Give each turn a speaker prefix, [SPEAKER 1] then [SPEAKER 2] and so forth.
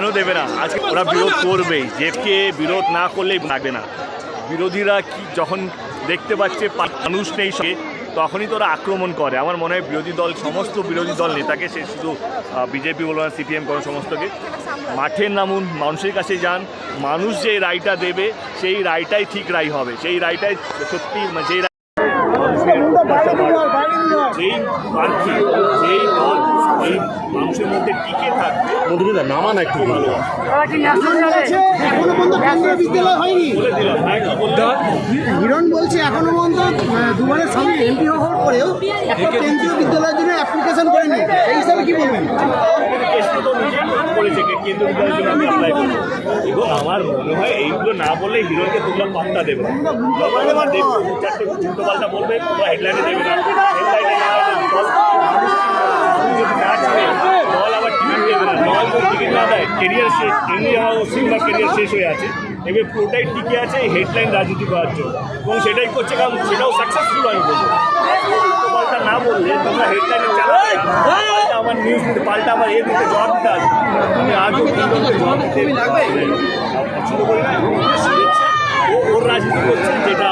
[SPEAKER 1] দেবে না? আজকে ওরা বিরোধ করবেই। যে বিরোধ না করলেই লাগবে না। বিরোধীরা কি যখন দেখতে পাচ্ছে মানুষ নেই সে তখনই তো ওরা আক্রমণ করে। আমার মনে হয় বিরোধী দল সমস্ত বিরোধী দল নেতাকে সে শুধু বিজেপি বলো না সিপিএম করো সমস্তকে মাঠে নামুন মানুষের কাছে যান। মানুষ যে রায়টা দেবে সেই রায়টাই ঠিক রায় হবে। সেই রায়টাই সত্যি মানে যেই রায়- যেই প্রার্থী যেই মানুষের মধ্যে টিকে থাকবে।
[SPEAKER 2] মধুমিতা নামান একটু ভালো।
[SPEAKER 3] এখনও পর্যন্ত কেন্দ্রীয় বিদ্যালয় হয়নি।
[SPEAKER 1] হ্যাঁ
[SPEAKER 3] হিরণ বলছে এখনও পর্যন্ত দুবারের সঙ্গে এমপি হওয়ার পরেও একটা কেন্দ্রীয় বিদ্যালয়ের জন্য অ্যাপ্লিকেশন করেনি। এই হিসাবে কি বলবেন?
[SPEAKER 1] কেসটা তো নিজেই করেছে কেন্দ্র বিদ্যালয়ের জন্য আমি অ্যাপ্লাই করব এবং আমার মনে হয় এইগুলো না বললে হিরোকে তোমরা পাত্তা দেবে না। চারটে উল্টো পাল্টা বলবে তোমরা হেডলাইনে দেবে না। হেডলাইনে না হলে দল মানুষ যদি না ছাড়ে, দল আবার টিকিট দেবে না দল যদি টিকিট না দেয় কেরিয়ার শেষ এমনি আমার সিনেমার কেরিয়ার শেষ হয়ে আছে। এবার পুরোটাই টিকে আছে হেডলাইন রাজনীতি করার জন্য। এবং সেটাই করছে কারণ সেটাও সাকসেসফুল আমি বলব। পাল্টা না বললে তোমরা হেডলাইনে চালাবে আমার নিউজ পাল্টা আমার এর মধ্যে জবাব দিতে আসবে। আমি আজও জবাব দিতে পছন্দ করি না। ও ওর রাজনীতি করছে যেটা